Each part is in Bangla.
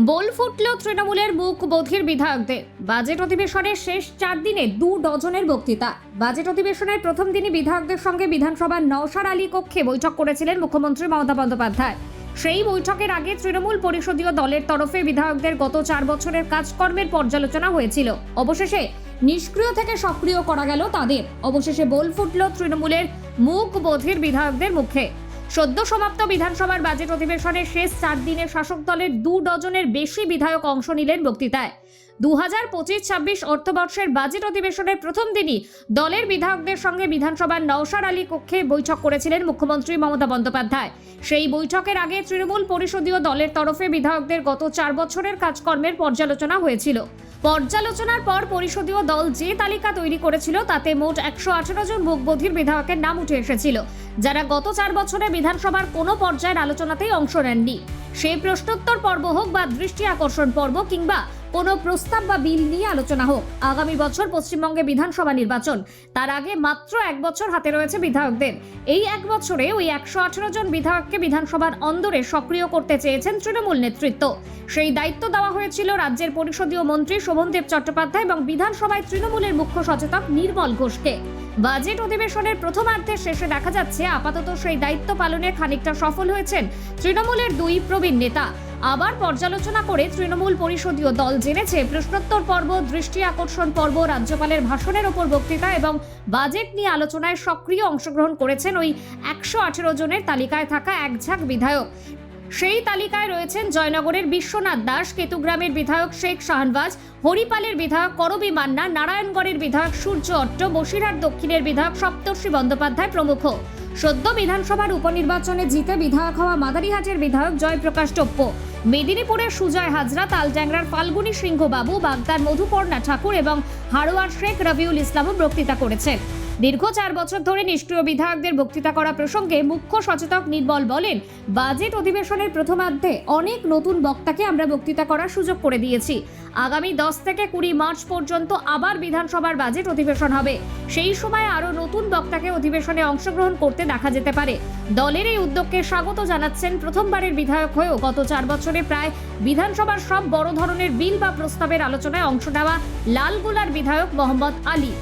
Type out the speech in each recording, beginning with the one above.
বোল ফুটল তৃণমূলের মুখ বধির বিধায়কদের। বাজেট অধিবেশনের শেষ চার দিনে দু ডজনের বক্তৃতা। বাজেট অধিবেশনের প্রথম দিনই বিধায়কদের সঙ্গে বিধানসভার নওশার আলী কক্ষে বৈঠক করেছিলেন মুখ্যমন্ত্রী মমতা বন্দ্যোপাধ্যায়। সেই বৈঠকের আগে তৃণমূল পরিষদীয় দলের তরফে বিধায়কদের গত চার বছরের কাজকর্মের পর্যালোচনা হয়েছিল। অবশেষে নিষ্ক্রিয় থেকে সক্রিয় করা গেল তাদের। অবশেষে বোল ফুটল তৃণমূলের মুখ বধির বিধায়কদের মুখে। সদ্য সমাপ্ত বিধানসভার বাজেট অধিবেশনের শেষ চার দিনে শাসক দলের দু ডজনের বেশি বিধায়ক অংশ নিলেন বক্তৃতায়। দু হাজার পঁচিশ ছাব্বিশ অর্থবর্ষের বাজেট অধিবেশনের প্রথম দিনই দলের বিধায়কদের সঙ্গে বিধানসভার নওশার আলী কক্ষে বৈঠক করেছিলেন মুখ্যমন্ত্রী মমতা বন্দ্যোপাধ্যায়। সেই বৈঠকের আগে তৃণমূল পরিষদীয় দলের তরফে বিধায়কদের গত চার বছরের কাজকর্মের পর্যালোচনা হয়েছিল। পর্যালোচনার পর পরিষদীয় দল যে তালিকা তৈরি করেছিল, তাতে মোট একশো আঠারো জন মুখবধির বিধায়কের নাম উঠে এসেছিল, যারা গত চার বছরে বিধানসভার কোনো পর্যায়ের আলোচনাতেই অংশ নেননি। সেই প্রশ্নোত্তর পর্ব হোক বা দৃষ্টি আকর্ষণ পর্ব কিংবা কোনো প্রস্তাব বা বিল নিয়ে আলোচনা হোক। আগামী বছর পশ্চিমবঙ্গে বিধানসভা নির্বাচন। তার আগে মাত্র এক বছর হাতে রয়েছে বিধায়কদের। এই এক বছরে ওই একশো আঠারো জন বিধায়ককে বিধানসভার অন্দরে সক্রিয় করতে চেয়েছেন তৃণমূল নেতৃত্ব। সেই দায়িত্ব দেওয়া হয়েছিল রাজ্যের পরিষদীয় মন্ত্রী শোভনদেব চট্টোপাধ্যায় এবং বিধানসভায় তৃণমূলের মুখ্য সচেতক নির্মল ঘোষকে। বাজেট অধিবেশনের প্রথমার্ধের শেষে দেখা যাচ্ছে, আপাতত সেই দায়িত্ব পালনে খানিকটা সফল হয়েছেন তৃণমূলের দুই প্রবীণ নেতা। আবার পর্যালোচনা করে তৃণমূল পরিষদীয় দল জেনেছে প্রশ্নোত্তর পর্ব, দৃষ্টি আকর্ষণ পর্ব, রাজ্যপালের ভাষণের ওপর বক্তৃতা এবং বাজেট নিয়ে আলোচনায় সক্রিয় অংশগ্রহণ করেছেন ওই একশো আঠেরো জনের তালিকায় থাকা এক ঝাঁক বিধায়ক। সেই তালিকায় রয়েছেন জয়নগরের বিশ্বনাথ দাস, কেতুগ্রামের বিধায়ক শেখ শাহনবাজ হরিপালের বিধায়ক করবি মান্না, নারায়ণগড়ের বিধায়ক সূর্য অট্ট, বসিরহাট দক্ষিণের বিধায়ক সপ্তর্ষি বন্দ্যোপাধ্যায় প্রমুখ। সদ্য বিধানসভার উপনির্বাচনে জিতে বিধায়ক হওয়া মাদারিহাটের বিধায়ক জয়প্রকাশ টোপ্প। মেদিনীপুরের সুজয় হাজরা তালড্যাংরার ফাল্গুনী সিংহবাবু, বাগদার মধুপর্ণা ঠাকুর এবং হারোয়ার শেখ রবিউল ইসলামও বক্তৃতা করেছেন। দীর্ঘ চার বছর ধরে নিষ্ক্রিয় বিধায়কদের বক্তৃতা করা প্রসঙ্গে মুখ্য সচেতক নির্মল বলেন, বাজেট অধিবেশনের প্রথমার্ধে অনেক নতুন বক্তাকে আমরা বক্তৃতা করার সুযোগ করে দিয়েছি। আগামী দশ থেকে কুড়ি মার্চ পর্যন্ত আবার বিধানসভার বাজেট অধিবেশন হবে। সেই সময় আরও নতুন বক্তাকে অধিবেশনে অংশগ্রহণ করতে দেখা যেতে পারে। দলের এই উদ্যোগকে স্বাগত জানাচ্ছেন প্রথমবারের বিধায়ক হয়েও গত চার বছরে প্রায় বিধানসভার সব বড় ধরনের বিল বা প্রস্তাবের আলোচনায় অংশ নেওয়া লালগোলার বিধায়ক মোহাম্মদ আলী।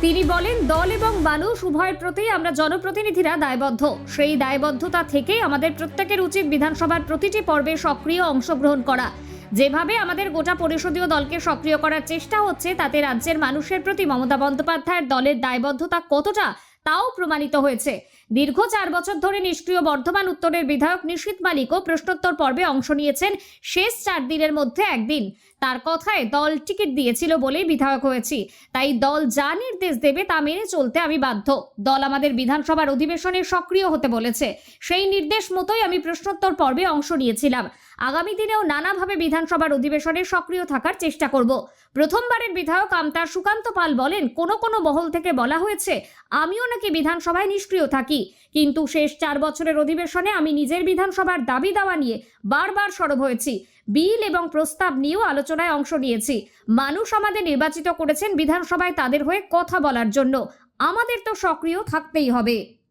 তিনি বলেন, দল এবং মানুষ উভয়ের প্রতি আমরা জনপ্রতিনিধিরা দায়বদ্ধ। সেই দায়বদ্ধতা থেকে আমাদের প্রত্যেকের উচিত বিধানসভার প্রতিটি পর্বে সক্রিয় অংশগ্রহণ করা। যেভাবে আমাদের গোটা পরিষদীয় দলকে সক্রিয় করার চেষ্টা হচ্ছে, তাতে রাজ্যের মানুষের প্রতি মমতা বন্দ্যোপাধ্যায়ের দলের দায়বদ্ধতা কতটা তাও প্রমাণিত হয়েছে। দীর্ঘ চার বছর ধরে নিষ্ক্রিয় বর্ধমান উত্তরের বিধায়ক নিশীত মালিকও প্রশ্নোত্তর পর্বে অংশ নিয়েছেন, শেষ চার দিনের মধ্যে একদিন। তার কথায়, দল টিকিট দিয়েছিল বলেই বিধায়ক হয়েছি, তাই দল যা নির্দেশ দেবে তা মেনে চলতে আমি বাধ্য। দল আমাদের বিধানসভার অধিবেশনে সক্রিয় হতে বলেছে। সেই নির্দেশ মতোই আমি প্রশ্নোত্তর পর্বে অংশ নিয়েছিলাম। আগামী দিনেও নানাভাবে বিধানসভার অধিবেশনে সক্রিয় থাকার চেষ্টা করব। প্রথমবারের বিধায়ক আমতার সুকান্ত পাল বলেন, কোনো কোনো মহল থেকে বলা হয়েছে, আমিও নাকি বিধানসভায় নিষ্ক্রিয় থাকি। কিন্তু শেষ চার বছরের অধিবেশনে আমি নিজের বিধানসভার দাবি দাওয়া নিয়ে বারবার সরব হয়েছি। বিল এবং প্রস্তাব নিয়েও আলোচনায় অংশ নিয়েছি। মানুষ আমাদের নির্বাচিত করেছেন বিধানসভায় তাদের হয়ে কথা বলার জন্য। আমাদের তো সক্রিয় থাকতেই হবে।